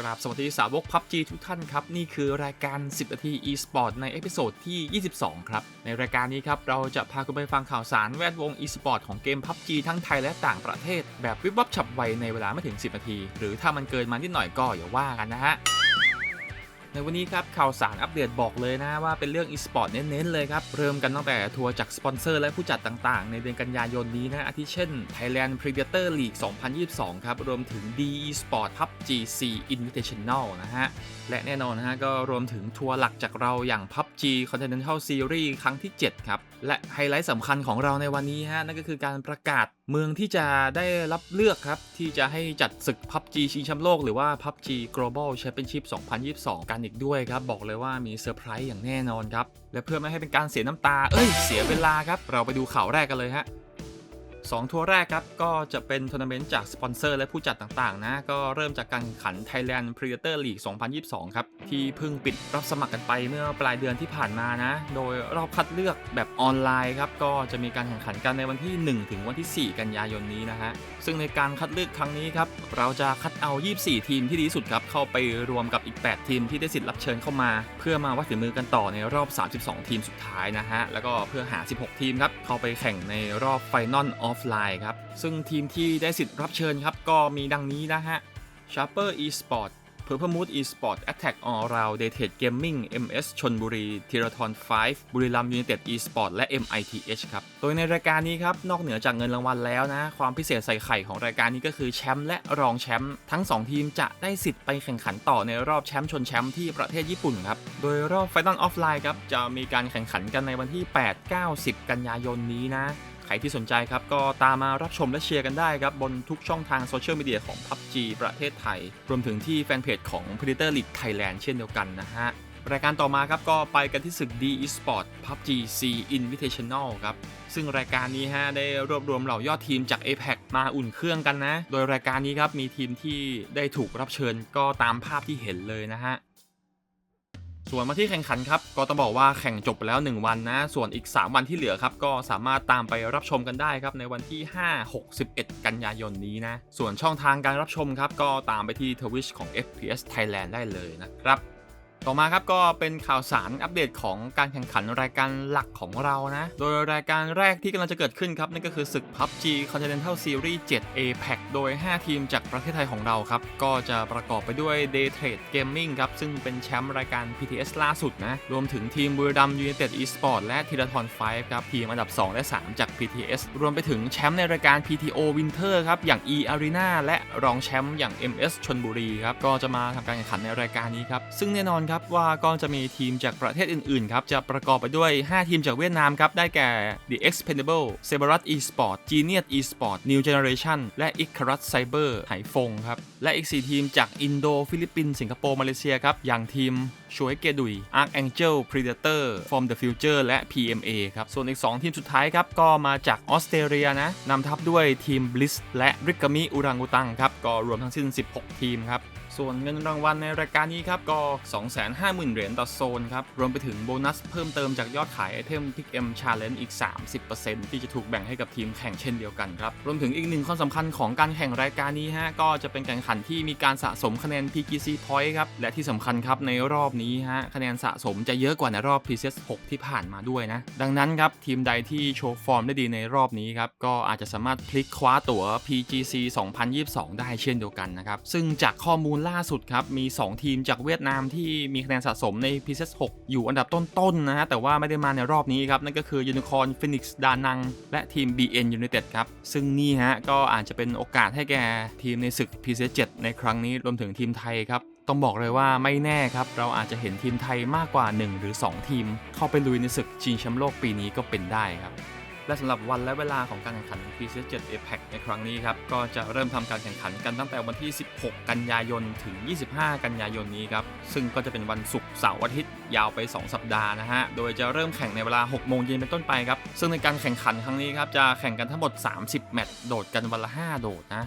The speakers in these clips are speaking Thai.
กราบสวัสดีสาวกพับจีทุกท่านครับ นี่คือรายการ 10 นาที eSport ในเอพิโซดที่ 22 ครับ ในรายการนี้ครับ เราจะพาคุณไปฟังข่าวสารแวดวง eSport ของเกมพับจีทั้งไทยและต่างประเทศ แบบวิบวับฉับไวในเวลาไม่ถึง 10 นาที หรือถ้ามันเกินมานิดหน่อยก็อย่าว่ากันนะฮะ ในวันนี้ครับข่าวสารอัปเดตบอกเลยนะว่าเป็นเรื่อง e-sport เน้นๆเลยครับ เริ่มกันตั้งแต่ทัวร์จากสปอนเซอร์และผู้จัดต่างๆ ในเดือนกันยายนนี้นะอาทิเช่น Thailand Predator League 2022 ครับ รวมถึง D Esport PUBG C Invitational นะฮะ และแน่นอนนะฮะก็รวมถึงทัวร์หลักจากเราอย่าง PUBG Continental Series ครั้งที่ 7 ครับ และไฮไลท์สำคัญของเราในวันนี้ฮะนั่นก็คือการประกาศเมืองที่จะได้รับเลือกครับ ที่จะให้จัดศึก PUBG ชิงแชมป์โลกหรือว่า PUBG Global Championship 2022 กันอีกด้วยครับ บอกเลยว่ามีเซอร์ไพรส์อย่างแน่นอนครับ และเพื่อไม่ให้เป็นการเสียน้ำตา เอ้ย เสียเวลาครับ เราไปดูข่าวแรกกันเลยฮะสองทัวร์แรกครับ ก็จะเป็นทัวร์นาเมนต์จากสปอนเซอร์และผู้จัดต่างๆนะก็เริ่มจากการแข่งขัน Thailand Predator League 2022 ครับที่เพิ่งปิดรับสมัครกันไปเมื่อปลายเดือนที่ผ่านมานะ โดยรอบคัดเลือกแบบออนไลน์ครับก็จะมีการแข่งขันกันในวันที่ 1 ถึงวันที่ 4 กันยายนนี้นะฮะซึ่งในการคัดเลือกครั้งนี้ครับเราจะคัดเอา 24 ทีมที่ดีที่สุดครับเข้าไปรวมกับอีก 8 ทีมที่ได้สิทธิ์รับเชิญเข้ามา เพื่อมาวัดฝีมือกันต่อในรอบ 32 ทีมสุดท้ายนะฮะแล้วก็เพื่อหา 16 ทีมครับเข้าไปแข่งในรอบไฟนอลออฟไลน์ครับซึ่งทีมที่ได้สิทธิ์รับเชิญครับก็มีดังนี้นะฮะ Sharper Esport p u r p l e Mood Esport Attack All Round d a t e d Gaming MS ชนบุรี t i r a t o n 5บุรีรัมย์ United Esport และ MITH ครับ โดยในรายการนี้ครับ นอกเหนือจากเงินรางวัลแล้วนะ ความพิเศษใส่ไข่ของรายการนี้ก็คือแชมป์และรองแชมป์ทั้ง 2 ทีมจะได้สิทธิ์ไปแข่งขันต่อในรอบแชมป์ชนแชมป์ที่ประเทศญี่ปุ่นครับ โดยรอบ Final Offline ครับจะมีการแข่งขันกันในวันที่ 8 9 10 กันยายนนี้นะ ครที่สนใจครับก็ตามมารับชมและเชียร์กันได้ครับ บนทุกช่องทางโซเชียลมีเดียของ PUBG ประเทศไทย รวมถึงที่แฟนเพจของ Predator League Thailand เช่นเดียวกันนะฮะ รายการต่อมาครับก็ไปกันที่ศึก D Esport PUBG C Invitational ครับซึ่งรายการนี้ฮะได้รวบรวมเหล่ายอดทีมจาก APAC มาอุ่นเครื่องกันนะ โดยรายการนี้ครับมีทีมที่ได้ถูกรับเชิญก็ตามภาพที่เห็นเลยนะฮะ ส่วนมาที่แข่งขันครับก็ต้องบอกว่าแข่งจบไปแล้ว 1 วันนะ ส่วนอีก 3 วันที่เหลือครับ ก็สามารถตามไปรับชมกันได้ครับในวันที่ 5 6 11 กันยายนนี้นะ ส่วนช่องทางการรับชมครับ ก็ตามไปที่ทวิชของ FPS Thailand ได้เลยนะครับ ต่อมาครับก็เป็นข่าวสารอัปเดตของการแข่งขันรายการหลักของเรานะ โดยรายการแรกที่กำลังจะเกิดขึ้นครับ นั่นก็คือศึก PUBG Continental Series 7 APAC โดย 5 ทีมจากประเทศไทยของเราครับ ก็จะประกอบไปด้วย Day Trade Gaming ครับ ซึ่งเป็นแชมป์รายการ PTS ล่าสุดนะ รวมถึงทีมบุรีรัมย์ United Esport และ t i r a t o n 5ครับ ทีมอันดับ 2 และ 3 จาก PTS รวมไปถึงแชมป์ในรายการ PTO Winter ครับอย่าง E Arena และรองแชมป์อย่าง MS ชนบุรีครับก็จะมาทำการแข่งขันในรายการนี้ครับซึ่งแน่นอนครับว่าก็จะมีทีมจากประเทศอื่นๆครับจะประกอบไปด้วย 5 ทีมจากเวียดนามครับได้แก่ The Expendable s e b a r u t Esport Genius Esport New Generation และ Icarus Cyber ไหฟงครับและอีก 4 ทีมจากอินโด ฟิลิปปินส์สิงคโปร์ มาเลเซียครับอย่างทีมช่วยเกดุย Arc Angel Predator From the Future และ PMA ครับส่วนอีก 2 ทีมสุดท้ายครับก็มาจากออสเตรเลียนะนำทัพด้วยทีม Bliss และ r i k a m i Urangutan ครับก็รวมทั้งสิ้น 16 ทีมครับ ส่วนเงินรางวัลในรายการนี้ครับก็ 250,000 เหรียญต่อโซนครับ รวมไปถึงโบนัสเพิ่มเติมจากยอดขายไอเทม Pick M Challenge อีก 30%ที่จะถูกแบ่งให้กับทีมแข่งเช่นเดียวกันครับ รวมถึงอีกหนึ่งข้อสำคัญของการแข่งรายการนี้ฮะก็จะเป็นการแข่งขันที่มีการสะสมคะแนน PGC Point ครับ และที่สำคัญครับในรอบนี้ฮะคะแนนสะสมจะเยอะกว่าในรอบ PCS 6 ที่ผ่านมาด้วยนะ ดังนั้นครับทีมใดที่โชว์ฟอร์มได้ดีในรอบนี้ครับก็อาจจะสามารถพลิกคว้าตั๋ว PGC 2022 ได้เช่นเดียวกันนะครับซึ่งจากข้อมูลล่าสุดครับ มี 2 ทีมจากเวียดนามที่มีคะแนนสะสมใน PCS 6 อยู่อันดับต้น ๆ นะฮะ แต่ว่าไม่ได้มาในรอบนี้ครับ นั่นก็คือ Unicorn Phoenix ดานัง และทีม BN United ครับ ซึ่งนี่ฮะ ก็อาจจะเป็นโอกาสให้แก่ทีมในศึก PCS 7 ในครั้งนี้รวมถึงทีมไทยครับต้องบอกเลยว่าไม่แน่ครับ เราอาจจะเห็นทีมไทยมากกว่า 1 หรือ 2 ทีม เข้าไปลุยในศึกชิงแชมป์โลกปีนี้ก็เป็นได้ครับ และสำหรับวันและเวลาของการแข่งขัน PCS 7 APEC ในครั้งนี้ครับ ก็จะเริ่มทำการแข่งขันกันตั้งแต่วันที่ 16 กันยายน ถึง 25 กันยายนนี้ครับ ซึ่งก็จะเป็นวันศุกร์เสาร์อาทิตย์ยาวไป 2 สัปดาห์นะฮะ โดยจะเริ่มแข่งในเวลา 6 โมงเย็นเป็นต้นไปครับ ซึ่งในการแข่งขันครั้งนี้ครับ จะแข่งกันทั้งหมด 30 แมตช์โดดกันวันละ 5 โดดนะ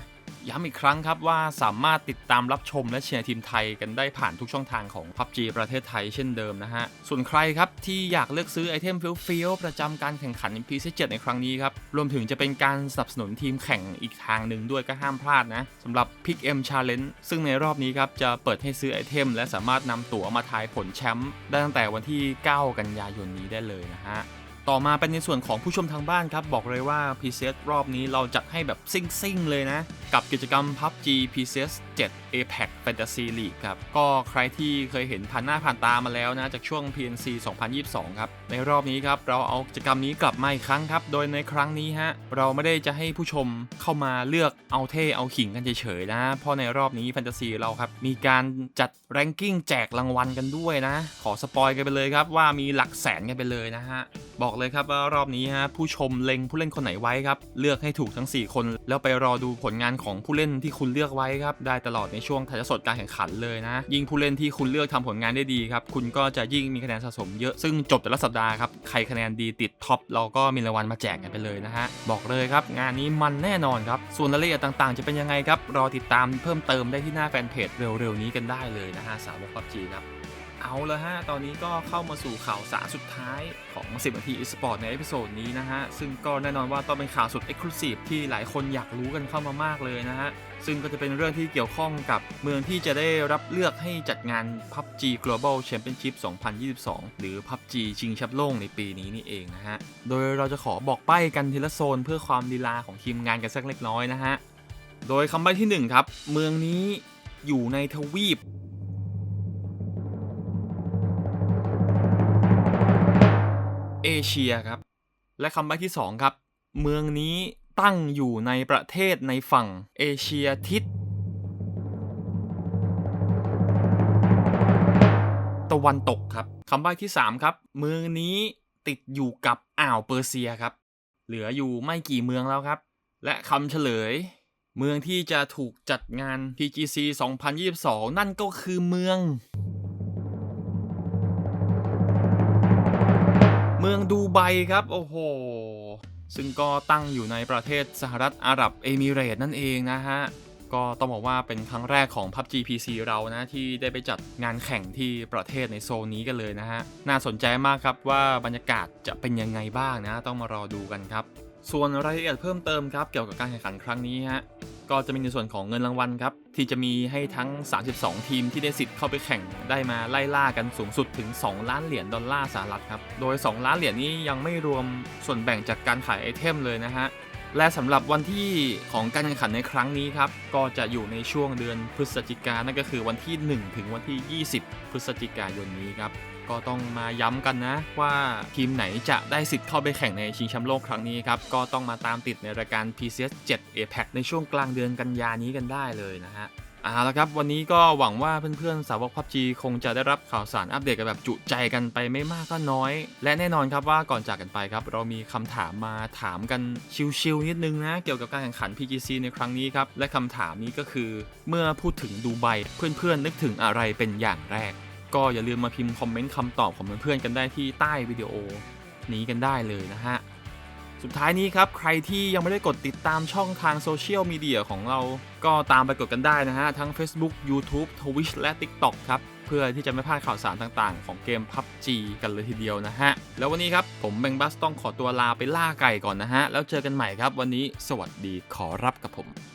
ย้ำอีกครั้งครับว่าสามารถติดตามรับชมและเชียร์ทีมไทยกันได้ผ่านทุกช่องทางของ PUBG ประเทศไทยเช่นเดิมนะฮะ ส่วนใครครับที่อยากเลือกซื้อไอเทมเฟี้ยวๆประจำการแข่งขัน PC7 ในครั้งนี้ครับ รวมถึงจะเป็นการสนับสนุนทีมแข่งอีกทางหนึ่งด้วยก็ห้ามพลาดนะสำหรับ Pick M Challenge ซึ่งในรอบนี้ครับจะเปิดให้ซื้อไอเทม และสามารถนำตั๋วมาทายผลแชมป์ได้ตั้งแต่วันที่ 9 กันยายนนี้ได้เลยนะฮะต่อมาเป็นในส่วนของผู้ชมทางบ้านครับ บอกเลยว่า p c s รอบนี้เราจัดให้แบบซิ่งๆ เลยนะ กับกิจกรรม PUBG p c s 7 APEC Fantasy League ครับ ก็ใครที่เคยเห็นผ่านหน้าผ่านตามาแล้วนะ จากช่วง PNC 2022 ครับ ในรอบนี้ครับ เราเอากิจกรรมนี้กลับมาอีกครั้งครับ โดยในครั้งนี้ฮะ เราไม่ได้จะให้ผู้ชมเข้ามาเลือกเอาเท่เอาขิงกันเฉยๆนะ เพราะในรอบนี้แฟนตาซีเราครับ มีการจัดแรงกิ้งแจกรางวัลกันด้วยนะ ขอสปอยกันไปเลยครับว่ามีหลักแสนกันไปเลยนะฮะบอกเลยครับว่ารอบนี้ฮะผู้ชมเล็งผู้เล่นคนไหนไว้ครับเลือกให้ถูกทั้ง 4 คน แล้วไปรอดูผลงานของผู้เล่นที่คุณเลือกไว้ครับได้ตลอดในช่วงถ่ายทสดการแข่งขันเลยนะ ยิ่งผู้เล่นที่คุณเลือกทำผลงานได้ดีครับคุณก็จะยิ่งมีคะแนนสะสมเยอะซึ่งจบแต่ละสัปดาห์ครับใครคะแนนดีติดท็อปเราก็มีรางวัลมาแจกกันไปเลยนะฮะบอกเลยครับงานนี้มันแน่นอนครับส่วนรายละเอียดต่างๆ จะเป็นยังไงครับรอติดตามเพิ่มเติมได้ที่หน้าแฟนเพจเร็วๆนี้กันได้เลยนะฮะสาวกพับจีครับ เอาละฮะ ตอนนี้ก็เข้ามาสู่ข่าวสารสุดท้ายของ 10นาทีอีสปอร์ตในเอพิโซดนี้นะฮะ ซึ่งก็แน่นอนว่าต้องเป็นข่าวสุดเอ็กซ์คลูซีฟที่หลายคนอยากรู้กันเข้ามามากเลยนะฮะ ซึ่งก็จะเป็นเรื่องที่เกี่ยวข้องกับเมืองที่จะได้รับเลือกให้จัดงาน PUBG Global Championship 2022 หรือ PUBG ชิงแชมป์โลกในปีนี้นี่เองนะฮะ โดยเราจะขอบอกใบ้กันทีละโซนเพื่อความลีลาของทีมงานกันสักเล็กน้อยนะฮะ โดยคำใบ้ที่1ครับ เมืองนี้อยู่ในทวีป เอเชียครับ และคำใบ้ที่ 2 ครับ เมืองนี้ตั้งอยู่ในประเทศในฝั่งเอเชียทิศตะวันตกครับคำใบ้ที่ 3 ครับ เมืองนี้ติดอยู่กับอ่าวเปอร์เซียครับ เหลืออยู่ไม่กี่เมืองแล้วครับ และคำเฉลย เมืองที่จะถูกจัดงาน PGC 2022 นั่นก็คือเมือง มืองดูไบครับ โอ้โห ซึ่งก็ตั้งอยู่ในประเทศสหรัฐอาหรับเอมิเรตส์นั่นเองนะฮะ ก็ต้องบอกว่าเป็นครั้งแรกของ PUBG PC เรานะ ที่ได้ไปจัดงานแข่งที่ประเทศในโซนนี้กันเลยนะฮะ น่าสนใจมากครับว่าบรรยากาศจะเป็นยังไงบ้างนะ ต้องมารอดูกันครับ ส่วนรายละเอียดเพิ่มเติมครับเกี่ยวกับการแข่งขันครั้งนี้ฮะ ก็จะมีในส่วนของเงินรางวัลครับ ที่จะมีให้ทั้ง 32 ทีมที่ได้สิทธิ์เข้าไปแข่งได้มาไล่ล่ากันสูงสุดถึง 2 ล้านเหรียญดอลลาร์สหรัฐครับ โดย 2 ล้านเหรียญนี้ยังไม่รวมส่วนแบ่งจากการขายไอเทมเลยนะฮะ และสำหรับวันที่ของการแข่งขันในครั้งนี้ครับ ก็จะอยู่ในช่วงเดือนพฤศจิกายนนั่นก็คือวันที่ 1 ถึงวันที่ 20 พฤศจิกายนนี้ครับ ก็ต้องมาย้ำกันนะว่าทีมไหนจะได้สิทธิ์เข้าไปแข่งในชิงแชมป์โลกครั้งนี้ครับ ก็ต้องมาตามติดในรายการ PCS 7 APEC ในช่วงกลางเดือนกันยานี้กันได้เลยนะฮะเอาละครับ วันนี้ก็หวังว่าเพื่อนๆ สาวกพับจีคงจะได้รับข่าวสารอัปเดตกันแบบจุใจกันไปไม่มากก็น้อย และแน่นอนครับว่าก่อนจากกันไปครับ เรามีคำถามมาถามกันชิวๆนิดนึงนะ เกี่ยวกับการแข่งขัน PGC ในครั้งนี้ครับ และคำถามนี้ก็คือเมื่อพูดถึงดูไบเพื่อนๆนึกถึงอะไรเป็นอย่างแรก ก็อย่าลืมมาพิมพ์คอมเมนต์คำตอบของเพื่อนๆกันได้ที่ใต้วิดีโอนี้กันได้เลยนะฮะ สุดท้ายนี้ครับ ใครที่ยังไม่ได้กดติดตามช่องทางโซเชียลมีเดียของเรา ก็ตามไปกดกันได้นะฮะ ทั้ง Facebook YouTube Twitch และ TikTok ครับ เพื่อที่จะไม่พลาดข่าวสารต่างๆ ของเกม PUBG กันเลยทีเดียวนะฮะ แล้ววันนี้ครับ ผมเบงบัสต้องขอตัวลาไปล่าไก่ก่อนนะฮะ แล้วเจอกันใหม่ครับวันนี้ สวัสดีขอรับกับผม